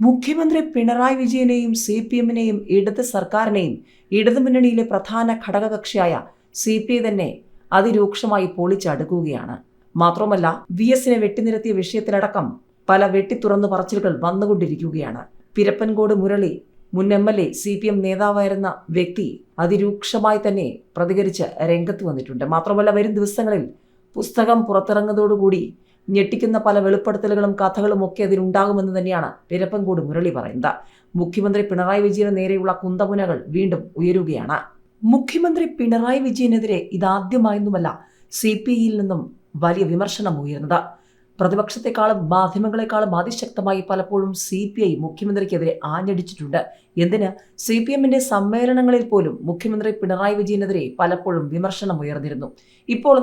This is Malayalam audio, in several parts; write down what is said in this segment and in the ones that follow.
മുഖ്യമന്ത്രി പിണറായി വിജയനെയും സി പി എമ്മിനെയും ഇടത് സർക്കാരിനെയും ഇടതുമുന്നണിയിലെ പ്രധാന ഘടകകക്ഷിയായ സി പി ഐ തന്നെ അതിരൂക്ഷമായി പൊളിച്ചടുക്കുകയാണ്. മാത്രമല്ല വി എസിനെ വെട്ടിനിരത്തിയ വിഷയത്തിലടക്കം പല വെട്ടിത്തുറന്നു പറച്ചിലുകൾ വന്നുകൊണ്ടിരിക്കുകയാണ്. പിരപ്പൻകോട് മുരളി മുൻ M L A C P M നേതാവായിരുന്ന വ്യക്തി അതിരൂക്ഷമായി തന്നെ പ്രതികരിച്ച് രംഗത്ത് വന്നിട്ടുണ്ട്. മാത്രമല്ല വരും ദിവസങ്ങളിൽ പുസ്തകം പുറത്തിറങ്ങുന്നതോടുകൂടി ഞെട്ടിക്കുന്ന പല വെളിപ്പെടുത്തലുകളും കഥകളും ഒക്കെ അതിലുണ്ടാകുമെന്ന് തന്നെയാണ് പിരപ്പൻകോട് മുരളി പറയുന്നത്. മുഖ്യമന്ത്രി പിണറായി വിജയന് നേരെയുള്ള കുന്തമുനകൾ വീണ്ടും ഉയരുകയാണ്. മുഖ്യമന്ത്രി പിണറായി വിജയനെതിരെ ഇതാദ്യമായൊന്നുമല്ല സി പി ഇയിൽ നിന്നും വലിയ വിമർശനം ഉയർന്നത്. പ്രതിപക്ഷത്തെക്കാളും മാധ്യമങ്ങളെക്കാളും അതിശക്തമായി പലപ്പോഴും സി പി ഐ മുഖ്യമന്ത്രിക്കെതിരെ ആഞ്ഞടിച്ചിട്ടുണ്ട്. എന്തിന്? സി പി എമ്മിന്റെ സമ്മേളനങ്ങളിൽ പോലും മുഖ്യമന്ത്രി പിണറായി വിജയനെതിരെ പലപ്പോഴും വിമർശനം ഉയർന്നിരുന്നു. ഇപ്പോൾ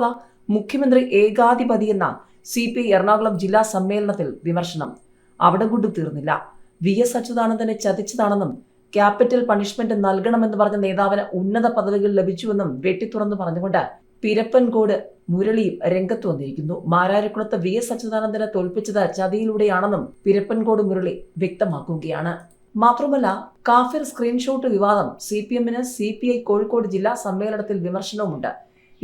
മുഖ്യമന്ത്രി ഏകാധിപതി എന്ന സി പി എറണാകുളം ജില്ലാ സമ്മേളനത്തിൽ വിമർശനം. അവിടെ കൊണ്ട് തീർന്നില്ല. വി എസ് അച്യുതാനന്ദനെ ചതിച്ചതാണെന്നും ക്യാപിറ്റൽ പണിഷ്മെന്റ് നൽകണമെന്ന് പറഞ്ഞ നേതാവിന് ഉന്നത പദവികൾ ലഭിച്ചുവെന്നും വെട്ടിത്തുറന്നു പറഞ്ഞുകൊണ്ട് പിരപ്പൻകോട് മുരളിയും രംഗത്ത് വന്നിരിക്കുന്നു. മാരാരിക്കുളത്ത് വി എസ് അച്യുതാനന്ദനെ തോൽപ്പിച്ചത് ചതിയിലൂടെയാണെന്നും പിരപ്പൻകോട് മുരളി വ്യക്തമാക്കുകയാണ്. മാത്രമല്ല കാഫിർ സ്ക്രീൻഷോട്ട് വിവാദം സി പി എമ്മിന് സി പി ഐ കോഴിക്കോട് ജില്ലാ സമ്മേളനത്തിൽ വിമർശനവുമുണ്ട്.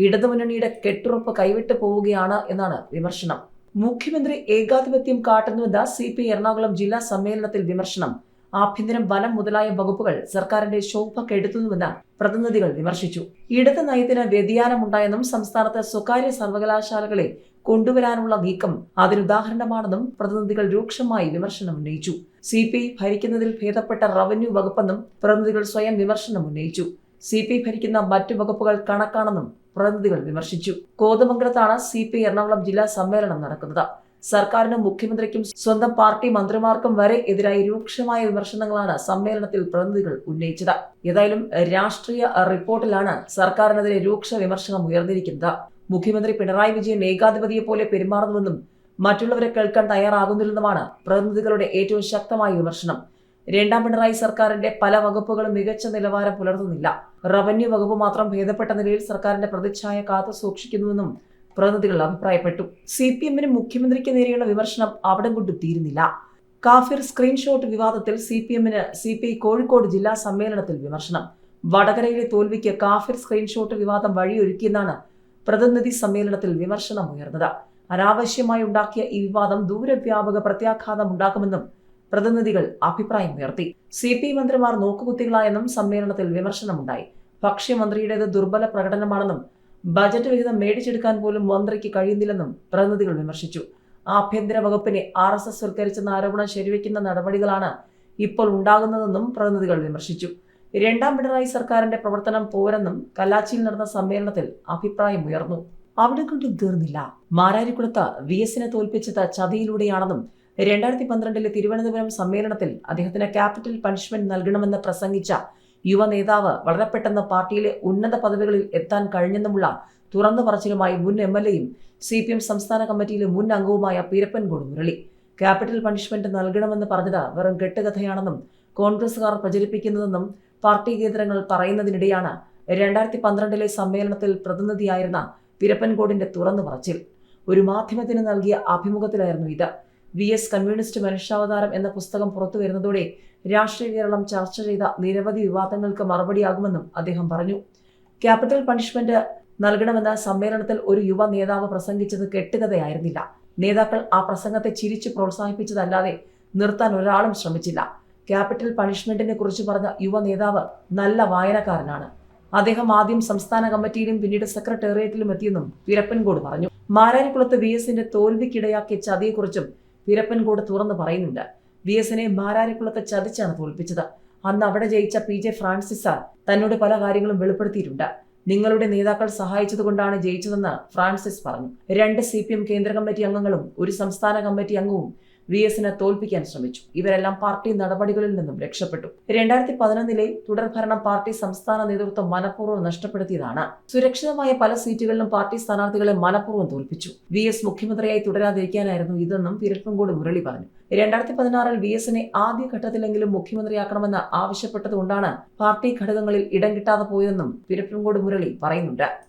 ഇടതുമുന്നണിയുടെ കെട്ടുറപ്പ് കൈവിട്ട് പോവുകയാണ് എന്നാണ് വിമർശനം. മുഖ്യമന്ത്രി ഏകാധിപത്യം കാട്ടുന്നുവെന്ന് സി പി എറണാകുളം ജില്ലാ സമ്മേളനത്തിൽ വിമർശനം. ആഭ്യന്തരം വനം മുതലായ വകുപ്പുകൾ സർക്കാരിന്റെ ശോഭ കെടുത്തുന്നുവെന്ന് പ്രതിനിധികൾ വിമർശിച്ചു. ഇടത് നയത്തിന് വ്യതിയാനമുണ്ടായെന്നും സംസ്ഥാനത്ത് സ്വകാര്യ സർവകലാശാലകളെ കൊണ്ടുവരാനുള്ള നീക്കം അതിനുദാഹരണമാണെന്നും പ്രതിനിധികൾ രൂക്ഷമായി വിമർശനം ഉന്നയിച്ചു. സി ഭരിക്കുന്നതിൽ ഭേദപ്പെട്ട റവന്യൂ വകുപ്പെന്നും പ്രതിനിധികൾ സ്വയം വിമർശനം ഉന്നയിച്ചു. സി പി ഭരിക്കുന്ന മറ്റു വകുപ്പുകൾ കണക്കാണെന്നും പ്രതിനിധികൾ വിമർശിച്ചു. കോതമംഗലത്താണ് സി പി എറണാകുളം ജില്ലാ സമ്മേളനം നടക്കുന്നത്. സർക്കാരിനും മുഖ്യമന്ത്രിക്കും സ്വന്തം പാർട്ടി മന്ത്രിമാർക്കും വരെ എതിരായി രൂക്ഷമായ വിമർശനങ്ങളാണ് സമ്മേളനത്തിൽ പ്രതിനിധികൾ ഉന്നയിച്ചത്. ഏതായാലും രാഷ്ട്രീയ റിപ്പോർട്ടിലാണ് സർക്കാരിനെതിരെ രൂക്ഷ വിമർശനം ഉയർന്നിരിക്കുന്നത്. മുഖ്യമന്ത്രി പിണറായി വിജയൻ ഏകാധിപതിയെ പോലെ പെരുമാറുന്നുവെന്നും മറ്റുള്ളവരെ കേൾക്കാൻ തയ്യാറാകുന്നില്ലെന്നുമാണ് പ്രതിനിധികളുടെ ഏറ്റവും ശക്തമായ വിമർശനം. രണ്ടാം പിണറായി സർക്കാരിന്റെ പല വകുപ്പുകളും മികച്ച നിലവാരം പുലർത്തുന്നില്ല. റവന്യൂ വകുപ്പ് മാത്രം ഭേദപ്പെട്ട നിലയിൽ സർക്കാരിന്റെ പ്രതിച്ഛായ കാത്തു സൂക്ഷിക്കുന്നുവെന്നും പ്രതിനിധികൾ അഭിപ്രായപ്പെട്ടു. സി പി എമ്മിന് മുഖ്യമന്ത്രിക്ക് നേരെയുള്ള വിമർശനം അവിടം കൊണ്ട് തീരുന്നില്ല. കാഫിർ സ്ക്രീൻഷോട്ട് വിവാദത്തിൽ സി പി എമ്മിന് സി പി ഐ കോഴിക്കോട് ജില്ലാ സമ്മേളനത്തിൽ വിമർശനം. വടകരയിലെ തോൽവിക്ക് കാഫിർ സ്ക്രീൻഷോട്ട് വിവാദം വഴിയൊരുക്കിയെന്നാണ് പ്രതിനിധി സമ്മേളനത്തിൽ വിമർശനം ഉയർന്നത് അനാവശ്യമായി ഉണ്ടാക്കിയ ഈ വിവാദം ദൂരവ്യാപക പ്രത്യാഘാതം ഉണ്ടാക്കുമെന്നും പ്രതിനിധികൾ അഭിപ്രായം ഉയർത്തി. സി പി മന്ത്രിമാർ നോക്കുകുത്തികളായെന്നും സമ്മേളനത്തിൽ വിമർശനമുണ്ടായി. ഭക്ഷ്യമന്ത്രിയുടേത് ദുർബല പ്രകടനമാണെന്നും ബജറ്റ് വിഹിതം മേടിച്ചെടുക്കാൻ പോലും മന്ത്രിക്ക് കഴിയുന്നില്ലെന്നും പ്രതിനിധികൾ വിമർശിച്ചു. ആഭ്യന്തര വകുപ്പിനെ ആർ എസ് എസ് വൽക്കരിച്ചെന്ന ആരോപണം ശരിവെക്കുന്ന നടപടികളാണ് ഇപ്പോൾ ഉണ്ടാകുന്നതെന്നും പ്രതിനിധികൾ വിമർശിച്ചു. രണ്ടാം പിണറായി സർക്കാരിന്റെ പ്രവർത്തനം പോരെന്നും കല്ലാച്ചിയിൽ നടന്ന സമ്മേളനത്തിൽ അഭിപ്രായമുയർന്നു അവിടെ കൊണ്ട് തീർന്നില്ല. മാരാരിക്കുളത്ത് വി എസിനെ തോൽപ്പിച്ചത് ചതിയിലൂടെയാണെന്നും രണ്ടായിരത്തി പന്ത്രണ്ടിലെ തിരുവനന്തപുരം സമ്മേളനത്തിൽ അദ്ദേഹത്തിന് ക്യാപിറ്റൽ പണിഷ്മെന്റ് നൽകണമെന്ന് പ്രസംഗിച്ച യുവ നേതാവ് വളരെ പെട്ടെന്ന് പാർട്ടിയിലെ ഉന്നത പദവികളിൽ എത്താൻ കഴിഞ്ഞെന്നുമുള്ള തുറന്നു പറച്ചിലുമായി മുൻ എം എൽ എയും സി പി എം സംസ്ഥാന കമ്മിറ്റിയിലെ മുൻ അംഗവുമായ പീരപ്പൻകോട് മുരളി ക്യാപിറ്റൽ പണിഷ്മെന്റ് നൽകണമെന്ന് പറഞ്ഞത് വെറും കെട്ടുകഥയാണെന്നും കോൺഗ്രസുകാർ പ്രചരിപ്പിക്കുന്നതെന്നും പാർട്ടി കേന്ദ്രങ്ങൾ പറയുന്നതിനിടെയാണ് രണ്ടായിരത്തി പന്ത്രണ്ടിലെ സമ്മേളനത്തിൽ പ്രതിനിധിയായിരുന്ന പിരപ്പൻകോടിന്റെ തുറന്നു പറച്ചിൽ. ഒരു മാധ്യമത്തിന് നൽകിയ അഭിമുഖത്തിലായിരുന്നു ഇത്. വി എസ് കമ്മ്യൂണിസ്റ്റ് മനുഷ്യാവതാരം എന്ന പുസ്തകം പുറത്തു വരുന്നതോടെ രാഷ്ട്രീയ കേരളം ചർച്ച ചെയ്ത നിരവധി വിവാദങ്ങൾക്ക് മറുപടിയാകുമെന്നും അദ്ദേഹം പറഞ്ഞു. ക്യാപിറ്റൽ പണിഷ്മെന്റ് നൽകണമെന്ന സമ്മേളനത്തിൽ ഒരു യുവ നേതാവ് പ്രസംഗിച്ചത് കെട്ടുകഥയായിരുന്നില്ല. നേതാക്കൾ ആ പ്രസംഗത്തെ ചിരിച്ചു പ്രോത്സാഹിപ്പിച്ചതല്ലാതെ നിർത്താൻ ഒരാളും ശ്രമിച്ചില്ല. ക്യാപിറ്റൽ പണിഷ്മെന്റിനെ കുറിച്ച് പറഞ്ഞ യുവ നേതാവ് നല്ല വായനക്കാരനാണ്. അദ്ദേഹം ആദ്യം സംസ്ഥാന കമ്മിറ്റിയിലും പിന്നീട് സെക്രട്ടേറിയറ്റിലും എത്തിയെന്നും വീരപ്പൻകോട് പറഞ്ഞു. മാരാരിക്കുളത്ത് വി എസിന്റെ തോൽവിക്കിടയാക്കിയ ചതിയെക്കുറിച്ചും പിരപ്പൻകോട് തുറന്നു പറയുന്നുണ്ട്. വി എസിനെ മാരാരിക്കുളത്തെ ചതിച്ചാണ് തോൽപ്പിച്ചത്. അന്ന് അവിടെ ജയിച്ച പി ജെ ഫ്രാൻസിസ് സാർ തന്നോട് പല കാര്യങ്ങളും വെളിപ്പെടുത്തിയിട്ടുണ്ട്. നിങ്ങളുടെ നേതാക്കൾ സഹായിച്ചതുകൊണ്ടാണ് ജയിച്ചതെന്ന് ഫ്രാൻസിസ് പറഞ്ഞു. രണ്ട് സി പി എം കേന്ദ്ര കമ്മിറ്റി അംഗങ്ങളും ഒരു സംസ്ഥാന കമ്മിറ്റി അംഗവും വി എസിനെ തോൽപ്പിക്കാൻ ശ്രമിച്ചു. ഇവരെല്ലാം പാർട്ടി നടപടികളിൽ നിന്നും രക്ഷപ്പെട്ടു. രണ്ടായിരത്തി പതിനൊന്നിലെ തുടർഭരണം പാർട്ടി സംസ്ഥാന നേതൃത്വം മനഃപൂർവം നഷ്ടപ്പെടുത്തിയതാണ്. സുരക്ഷിതമായ പല സീറ്റുകളിലും പാർട്ടി സ്ഥാനാർത്ഥികളെ മനഃപൂർവം തോൽപ്പിച്ചു. വി എസ് മുഖ്യമന്ത്രിയായി തുടരാതിരിക്കാനായിരുന്നു ഇതെന്നും പിരപ്പൻകോട് മുരളി പറഞ്ഞു. രണ്ടായിരത്തി പതിനാറിൽ വി എസിനെ ആദ്യഘട്ടത്തിലെങ്കിലും മുഖ്യമന്ത്രിയാക്കണമെന്ന് ആവശ്യപ്പെട്ടതുകൊണ്ടാണ് പാർട്ടി ഘടകങ്ങളിൽ ഇടം കിട്ടാതെ പോയതെന്നും പിരപ്പൻകോട് മുരളി പറയുന്നുണ്ട്.